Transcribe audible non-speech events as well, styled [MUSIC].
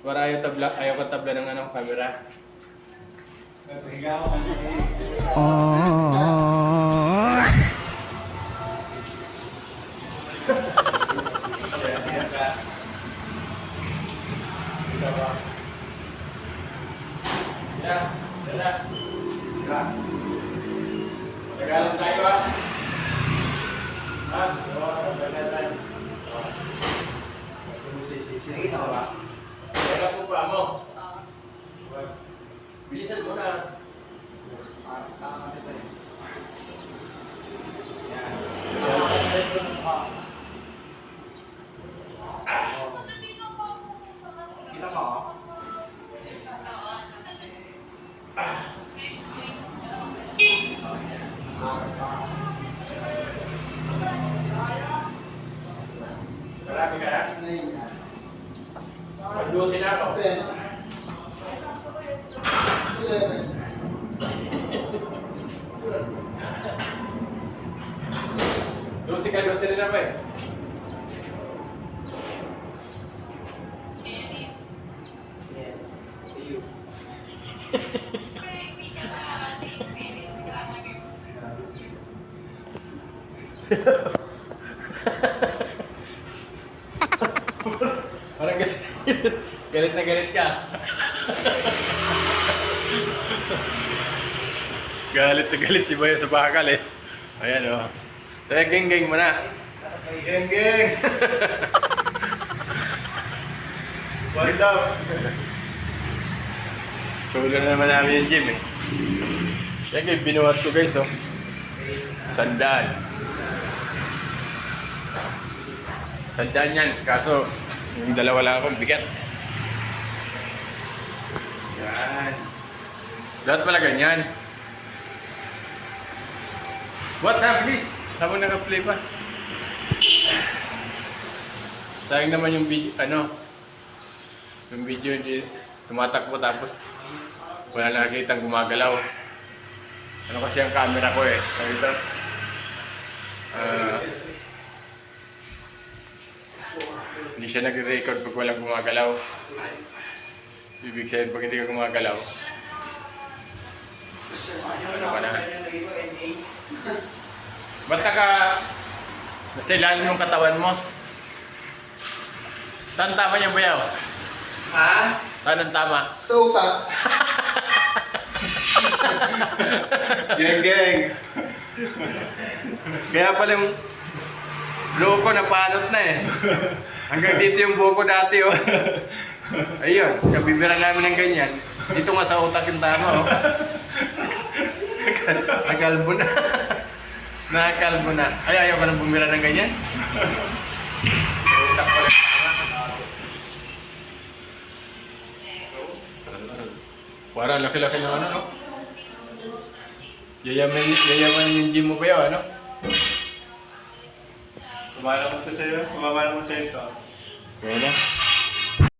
Para ayaw tabla, ayaw ka tabla ng ano, camera. Ako kasi. Yeah, dala. Tagalan tayo ah. Ha? Oo, tagalan tayo. Sige, ako ba? Kaya po pa mo. Bilisan mo na. Marami ka na. Mag-dosin na ako. Ba eh? Yes. You. Parang galit, galit na galit ka. galit na galit si Boy sa bakal eh. Ayan o. Oh. Kaya geng-geng mo na. Geng, geng! What up? Solo na naman namin yung gym eh. Yan guys, binuhat ko guys oh. Sandaan. Sandaan yan, kaso yung dalawa lang akong bigat. Yan. Lahat pala ganyan. What na, please? Habang naka-play pa. Sayang naman yung video, ano, yung video hindi tumatakbo tapos wala nakikita gumagalaw. Ano kasi ang camera ko eh. Sabi ito. ah, hindi siya nagre-record pag walang gumagalaw. Ibig sabihin pag hindi ka gumagalaw, ano ka na? Basta ka nasa ilalim ng katawan mo. Saan tama niya bayaw? Ha? Saan ang tama? Sa utak. [LAUGHS] geng, geng! Kaya pala yung loko napalot na eh. Hanggang dito yung buko dati oh. Ayun, kabibira namin ng ganyan. Dito nga sa utak yung tama oh. Nakalbo na. Nakakalbo na. Ay, ayaw ka nang bumira ng ganyan? Tama. Parang laki-laki ng ano, no? Yayaman, yayaman yung gym mo ba yun, ano? Kumala ko sa sa'yo. Kumamala ko sa'yo ito. Na.